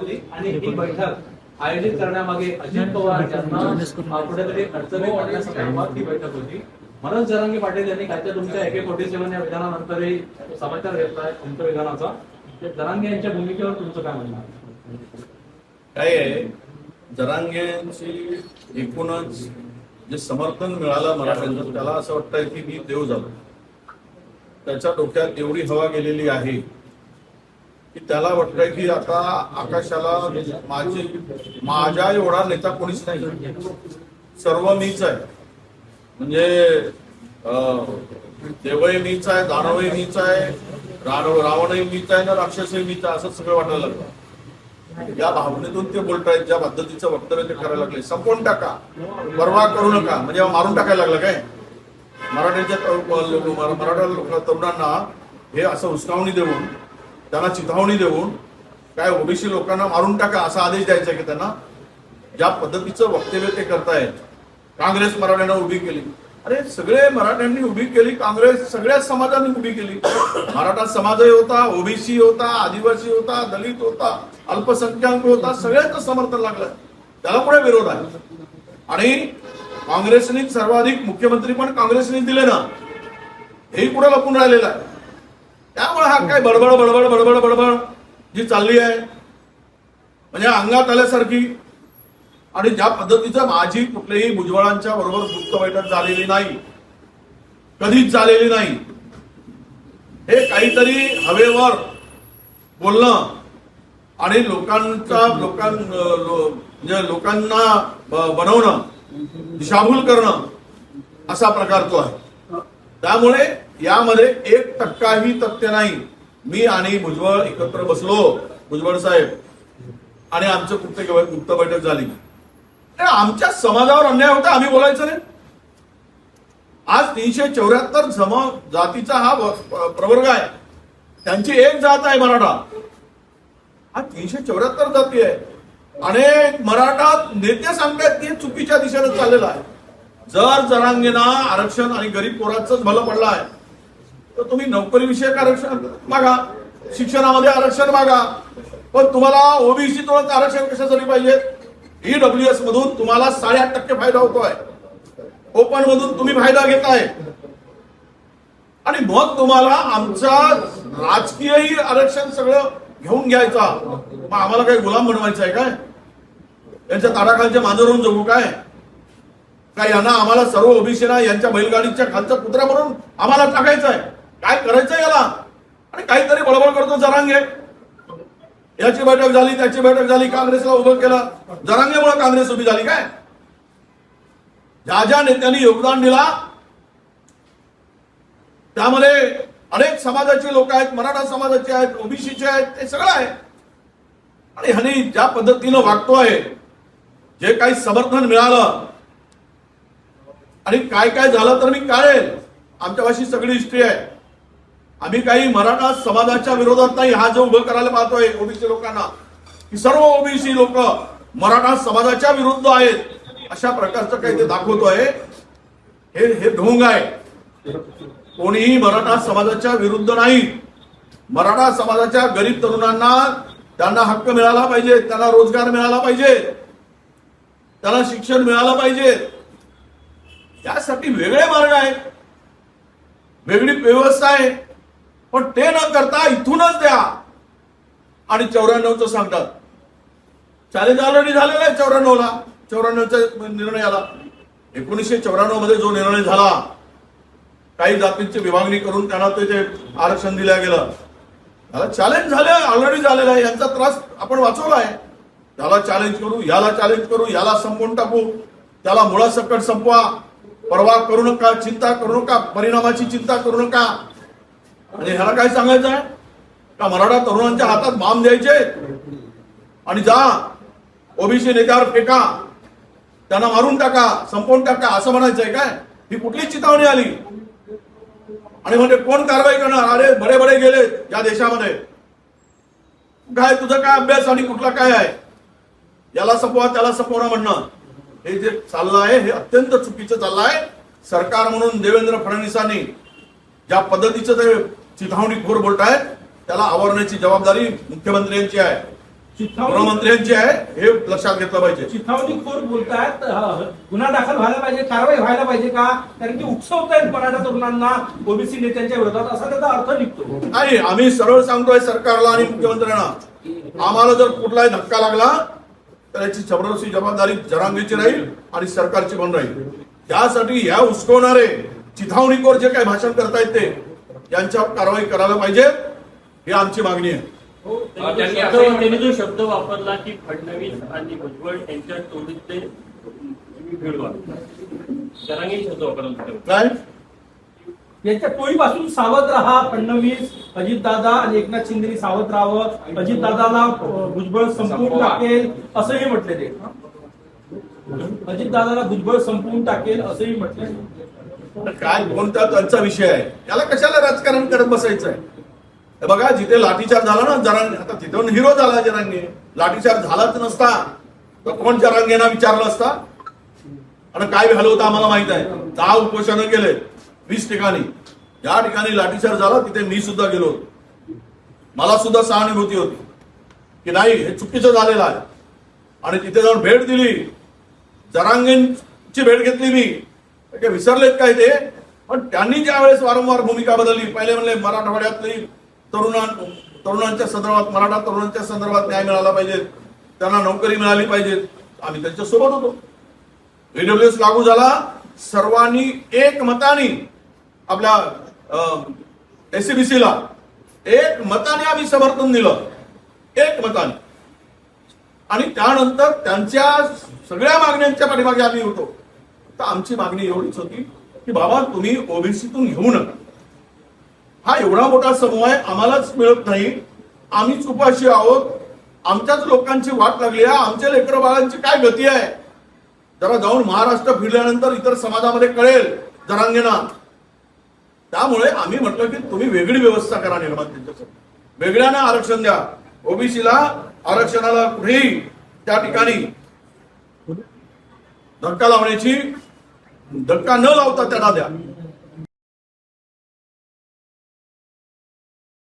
आणि ही बैठक आयोजित करण्यामागे अजित पवार यांना कुठेतरी अडचणी पडण्यासंदर्भात ही बैठक होती. मनोज जरांगे पाटील यांनी कालच्या तुमच्या एके फोर्टी सेव्हन या विधानानंतरही समाचार घेतलाय तुमच्या विधानाचा. जरांगे यांच्या भूमिकेवर तुमचं काय म्हणणं काय आहे? जरांगेची एकूणच जे समर्थन मिळालं मराठ्यांचं त्याला असं वाटतंय की मी देव झालो. त्याच्या डोक्यात एवढी हवा गेलेली आहे की त्याला वाटतंय की आता आकाशाला माझी माझ्या एवढा नेता कोणीच नाही. सर्व मीच आहे. म्हणजे देवही मीच आहे दानवही मीच आहे राणव रावणही मीच आहे ना राक्षसही मीच आहे असं सगळं वाटायला लागलं. या भावनेतून ते बोलतायत ज्या पद्धतीचं वक्तव्य ते करायला लागले. संपवून टाका. परवा करू नका. म्हणजे मारून टाकायला लागलं काय? मराठ्याच्या मराठा लोक- तरुणांना हे असं उस्कावणी देऊन त्यांना चिथावणी देऊन काय ओबीसी लोकांना मारून टाका असा आदेश द्यायचा की त्यांना ज्या पद्धतीचं वक्तव्य ते करतायत काँग्रेस मराठ्यांना उभी केली. अरे सगळे मराठ्यांनी उभी केली काँग्रेस सगळ्याच समाजांनी उभी केली. मराठा समाजही होता ओबीसी होता आदिवासी होता दलित होता अल्पसंख्याक होता सगळ्यांचं समर्थन लागलं. त्याला पुढे विरोध आहे. आणि काँग्रेसने सर्वाधिक मुख्यमंत्री पण काँग्रेसने दिले ना. हेही पुढे लपून राहिलेलं आहे. त्यामुळे हा काय बडबड बडबड बडबड बडबड जी चालली आहे. म्हणजे अंगात आल्यासारखी. आणि ज्या पद्धतीचं माझी कुठल्याही भुजबळांच्या बरोबर गुप्त बैठक झालेली नाही कधीच झालेली नाही हे काहीतरी हवेवर बोलणं आणि लोकांचा लोकां म्हणजे लोकांना बनवणं दिशाभूल करणं असा प्रकार तो आहे. त्यामुळे यामध्ये एक टक्काही तथ्य नाही. मी आणि भुजबळ एकत्र बसलो भुजबळ साहेब. आणि आमचं गुप्त गुप्त बैठक झाली. आमच्या समाजावर अन्याय होता आम्ही बोलायचं नाही. आज तीनशे चौऱ्याहत्तर जम जातीचा हा प्रवर्ग आहे. त्यांची एक जात आहे मराठा. हा तीनशे चौऱ्याहत्तर जाती आहे. अनेक मराठा नेते सांगतायत की चुकीच्या दिशेने चाललेलं आहे. जर जरांगेना आरक्षण आणि गरीब पोराचंच भलं पडलं आहे. तर तुम्ही नोकरी विषयक आरक्षण मागा शिक्षणामध्ये आरक्षण मागा. पण तुम्हाला ओबीसी तुला आरक्षण कशासाठी पाहिजे? ईडब्ल्यू एस मधून तुम्हाला साडेआठ टक्के फायदा होतोय. ओपन मधून तुम्ही फायदा घेताय. आणि मग तुम्हाला आमचा राजकीयही आरक्षण सगळं घेऊन घ्यायचा. मग आम्हाला काही गुलाम बनवायचं आहे काय? यांच्या ताडाखालच्या मांजरून जगू काय? काय यांना आम्हाला सर्व ओबीसीना यांच्या बैलगाडीच्या खालचा कुत्रा म्हणून आम्हाला टाकायचं आहे? काय करायचं याला? आणि काहीतरी बळबळ करतो जरांगे. याची बैठक झाली त्याची बैठक झाली काँग्रेसला उभं केलं. जरांगेमुळे काँग्रेस उभी झाली काय? ज्या ज्या नेत्यांनी योगदान दिला त्यामध्ये अनेक समाजाचे लोक आहेत मराठा समाजाचे आहेत ओबीसीचे आहेत ते सगळं आहे. आणि ह्यानी ज्या पद्धतीनं वागतोय जे काही समर्थन मिळालं आणि काय काय झालं तर मी काढेल. आमच्यापाशी सगळी हिस्ट्री आहे. आम्ही काही मराठा समाजाच्या विरोधात नाही. हा जो उभं करायला पाहतोय ओबीसी लोकांना की सर्व ओबीसी लोक मराठा समाजाच्या विरुद्ध आहेत अशा प्रकारचं काही ते दाखवतोय. हे हे ढोंग आहे. कोणीही मराठा समाजाच्या विरुद्ध नाही. मराठा समाजाच्या गरीब तरुणांना त्यांना हक्क मिळाला पाहिजे त्यांना रोजगार मिळाला पाहिजे त्याला शिक्षण मिळालं पाहिजे. त्यासाठी वेगळे मार्ग आहेत. वेगळी व्यवस्था आहे. पण ते न करता इथूनच द्या. आणि चौऱ्याण्णवचं सांगतात. चॅलेंज ऑलरेडी झालेलं आहे चौऱ्याण्णवला. चौऱ्याण्णवचा निर्णय आला. एकोणीसशे चौऱ्याण्णवमध्ये जो निर्णय झाला काही जातींची विभागणी करून त्यांना ते जे आरक्षण दिलं गेलं. त्याला चॅलेंज झालं ऑलरेडी झालेलं आहे. यांचा त्रास आपण वाचवला आहे. त्याला चॅलेंज करू याला चॅलेंज करू याला संपवून टाकू. त्याला मुळासकट संपवा. परवा करू नका चिंता करू नका परिणामाची चिंता करू नका. आणि ह्याला काय सांगायचं आहे? का मराठा तरुणांच्या हातात बाम द्यायचे. आणि जा ओबीसी नेत्यावर फेका. त्यांना मारून टाका संपवून टाका असं म्हणायचंय काय? ही कुठली चितावणी आली. आणि म्हणजे कोण कारवाई करणार? अरे बडे बडे गेले या देशामध्ये. काय तुझं काय अभ्यास आणि कुठला काय आहे? याला संपवा त्याला संपवणं म्हणणं. हे जे चाललं आहे हे अत्यंत चुकीचं चाललं आहे. सरकार म्हणून देवेंद्र फडणवीसांनी ज्या पद्धतीचं ते चिथावणी खोर बोलतायत त्याला आवरण्याची जबाबदारी मुख्यमंत्र्यांची आहे. चिथावणी गृहमंत्र्यांची आहे हे लक्षात घेतलं पाहिजे. चिथावणीखोर बोलतायत ह, गुन्हा दाखल व्हायला पाहिजे कारवाई व्हायला पाहिजे का? कारण की उकसवत आहेत मराठा तरुणांना ओबीसी नेत्यांच्या विरोधात असा त्याचा अर्थ निघतो. नाही आम्ही सरळ सांगतोय सरकारला आणि मुख्यमंत्र्यांना. आम्हाला जर कुठलाही धक्का लागला तर याची जबरदस्ती जबाबदारी जरांगीची राहील आणि सरकारची पण राहील. त्यासाठी ह्या उचकवणारे चिथावणीकोर जे काही भाषण करतायत ते यांच्यावर कारवाई करायला पाहिजे ही आमची मागणी आहे. त्यांनी असं- त्यांनी जो शब्द वापरला की फडणवीस आणि भुजबळ यांच्या तोडीतले शब्द वापरला. काय? यांच्या टोळीपासून सावध राहा फडणवीस अजितदादा आणि एकनाथ शिंदे सावध राहावं. अजितदादाला भुजबळ संपवून संपवा. टाकेल असंही म्हटले ते. अजितदादाला भुजबळ संपवून टाकेल असंही म्हटले काय कोणता त्यांचा विषय आहे? त्याला कशाला राजकारण करत बसायचं आहे बघा जिथे लाठीचार झाला ना जरांगे आता तिथून हिरो झाला जरांगे. लाठीचार झालाच नसता. तर कोण जरांगेना विचारलं असता? आणि काय झालं होतं आम्हाला माहीत आहे? दहा उपोषणं केले वीस ठिकाणी. ज्या ठिकाणी लाठीचार झाला तिथे मी सुद्धा गेलो होतो. मला सुद्धा सहानुभूती होती. की नाही हे चुकीचं झालेलं आहे. आणि तिथे जाऊन भेट दिली. जरांगेंची भेट घेतली मी. ते विसरलेत काय ते? पण त्यांनी ज्या वेळेस वारंवार भूमिका बदलली पहिले म्हणले मराठवाड्यातली तरुणां तरुणांच्या संदर्भात मराठा तरुणांच्या संदर्भात न्याय मिळाला पाहिजे त्यांना नोकरी मिळाली पाहिजे. आम्ही त्यांच्यासोबत होतो ईडब्ल्यूएस लागू झाला सर्वांनी एक मताने आपल्या एसीबीसीला एक मताने आम्ही समर्थन दिलं. एक मताने आणि त्यानंतर त्यांच्या सगळ्या मागण्यांच्या पाठीमागे आम्ही होतो. तर आमची मागणी एवढीच होती की बाबा तुम्ही ओबीसीतून घेऊ नका. हा एवढा मोठा समूह आहे आम्हालाच मिळत नाही. आम्हीच उपाशी आहोत. आमच्याच लोकांची वाट लागली आहे. आमच्या लेकर बाळांची काय गती आहे? जरा जाऊन महाराष्ट्र फिरल्यानंतर इतर समाजामध्ये कळेल जरांगेना. त्यामुळे आम्ही म्हटलं की तुम्ही वेगळी व्यवस्था करा निर्माण त्यांच्यासाठी. वेगळ्यानं आरक्षण द्या. ओबीसीला आरक्षणाला कुठेही त्या ठिकाणी धक्का लावण्याची धक्का न लावता त्याला द्या